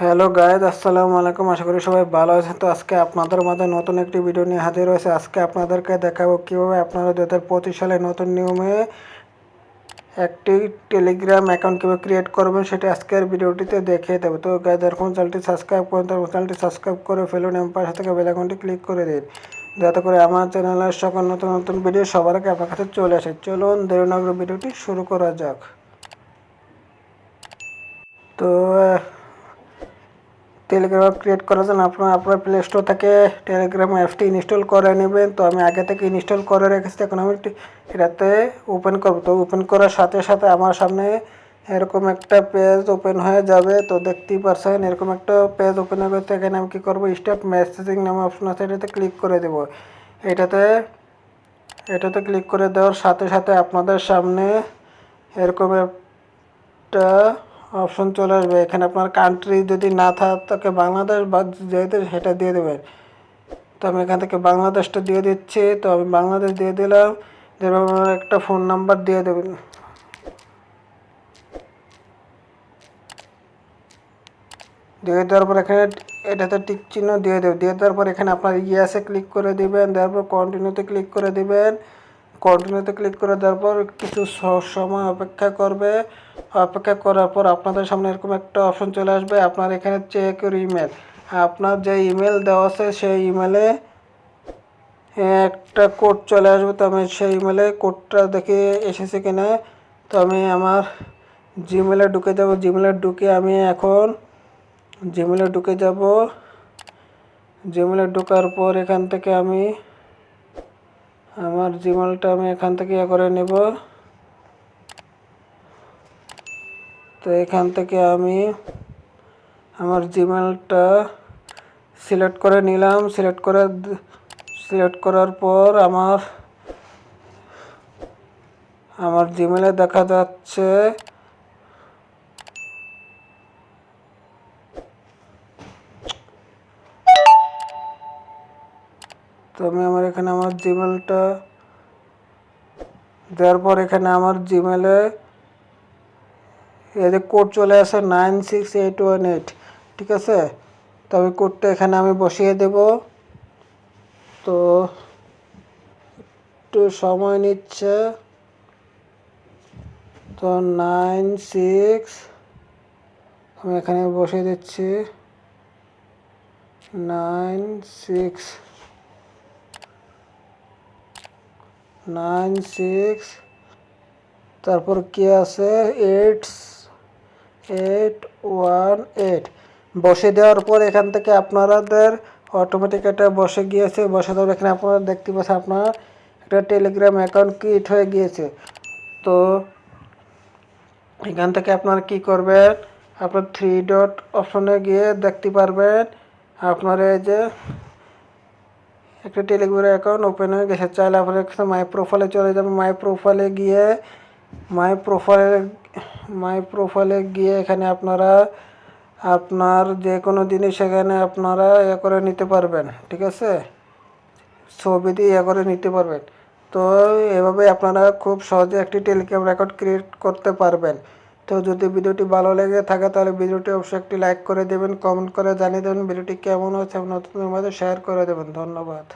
Hello guys আসসালামু আলাইকুম। আশা করি সবাই ভালো আছেন। তো আজকে আপনাদের মাঝে নতুন একটি ভিডিও নিয়ে হাজির হয়েছে। আজকে আপনাদেরকে দেখাবো কীভাবে আপনারা দু হাজার পঁচিশ সালে নতুন নিয়মে একটি টেলিগ্রাম অ্যাকাউন্ট কীভাবে ক্রিয়েট করবেন সেটা আজকের ভিডিওটিতে দেখিয়ে দেবো। তো গাইজ এখন চ্যানেলটি সাবস্ক্রাইব করেন তো চ্যানেলটি সাবস্ক্রাইব করে ফেলুন এবং পাশে থেকে বেল ক্লিক করে দিন। যাতে করে আমার চ্যানেলের সকল নতুন নতুন ভিডিও সবার আগে আপনার কাছে চলে আসে। চলুন, দেরি না করে ভিডিওটি শুরু করা যাক। তো টেলিগ্রাম ক্রিয়েট করার জন্য আপনার আপনার প্লে স্টোর থেকে টেলিগ্রাম অ্যাপটি ইনস্টল করে নেবেন। তো আমি আগে থেকে ইনস্টল করে রেখেছি। এখন আমি এটাতে ওপেন করব। তো ওপেন করার সাথে সাথে আমার সামনে এরকম একটা পেজ ওপেন হয়ে যাবে। তো দেখতেই পারছেন, এরকম একটা পেজ ওপেন হয়ে গেছে। এখানে আমি কী করব? স্টার্ট মেসেজিং নামে অপশন আছে। এটাতে ক্লিক করে দেবো। এটাতে এটাতে ক্লিক করে দেওয়ার সাথে সাথে আপনাদের সামনে এরকম একটা অপশন চলে আসবে। এখানে আপনার কান্ট্রি যদি না থাকে বাংলাদেশ বা যেহেতু সেটা দিয়ে দেবেন তো আমি এখান থেকে বাংলাদেশটা দিয়ে দিচ্ছি। তো আমি বাংলাদেশ দিয়ে দিলাম। যেভাবে আমার একটা ফোন নাম্বার দিয়ে দেবেন। দিয়ে দেওয়ার পর এখানে এটাতে টিক চিহ্ন দিয়ে দেবে। দিয়ে দেওয়ার পর এখানে আপনার ইয়াসে ক্লিক করে দেবেন। দেওয়ার পর কন্টিনিউতে ক্লিক করে দিবেন। কন্টিনিউতে ক্লিক করে দেওয়ার পর কিছু সময় অপেক্ষা করবে। অপেক্ষা করার পর আপনাদের সামনে এরকম একটা অপশন চলে আসবে। আপনার এখানে চেক ইউর ইমেল আপনার যে ইমেল দেওয়া আছে, সেই ইমেলে একটা কোড চলে আসবে। তো আমি সেই ইমেলে কোডটা দেখে এসেছে কিনা, তো আমি আমার জিমেলে ঢুকে যাব। জিমেলে ঢুকে আমি এখন জিমেলে ঢুকে যাব। জিমেলে ঢোকার পর এখান থেকে আমি আমার জিমেলটা আমি এখান থেকে ইয়ে করে নেব। তো এখান থেকে আমি আমার জিমেলটা সিলেক্ট করে নিলাম। সিলেক্ট করে সিলেক্ট করার পর আমার আমার জিমেলে দেখা যাচ্ছে তো আমি আমার এখানে আমার জিমেলটা দেওয়ার পর এখানে আমার জিমেলে এই যে কোড চলে আসে nine six eight one eight ঠিক আছে? তো আমি কোডটা এখানে আমি বসিয়ে দেব। তো একটু সময় নিচ্ছে। তো নাইন সিক্স আমি এখানে বসিয়ে দিচ্ছি। নাইন সিক্স নাইন সিক্স, তারপর কি আছে? Eight eight one eight. বসে দেওয়ার পর এখান থেকে আপনাদের অটোমেটিক এটা বসে গিয়েছে। বসে দেওয়ার এখানে আপনারা দেখতে পাচ্ছেন আপনার একটা টেলিগ্রাম অ্যাকাউন্ট ক্রিয়েট হয়ে গিয়েছে। তো এখান থেকে আপনারা কি করবেন? আপনার থ্রি ডট অপশনে গিয়ে দেখতে পারবেন। আপনার এই যে একটা টেলিগ্রাম অ্যাকাউন্ট ওপেন হয়ে গেছে। চাইলে আপনার মাই প্রোফাইলে চলে যাবেন। মাই প্রোফাইলে গিয়ে মাই প্রোফাইলে মাই প্রোফাইলে গিয়ে এখানে আপনারা আপনার যে কোনো জিনিস এখানে আপনারা ইয়ে করে নিতে পারবেন, ঠিক আছে? ছবি দিয়ে ইয়ে করে নিতে পারবেন। তো এভাবে আপনারা খুব সহজে একটি টেলিগ্রাম রেকর্ড ক্রিয়েট করতে পারবেন। তো যদি ভিডিওটি ভালো লেগে থাকে তাহলে ভিডিওটি অবশ্যই একটি লাইক করে দেবেন, কমেন্ট করে জানিয়ে দেবেন। ভিডিওটি কেমন হয়েছে নতুনদের মাঝে শেয়ার করে দেবেন। ধন্যবাদ।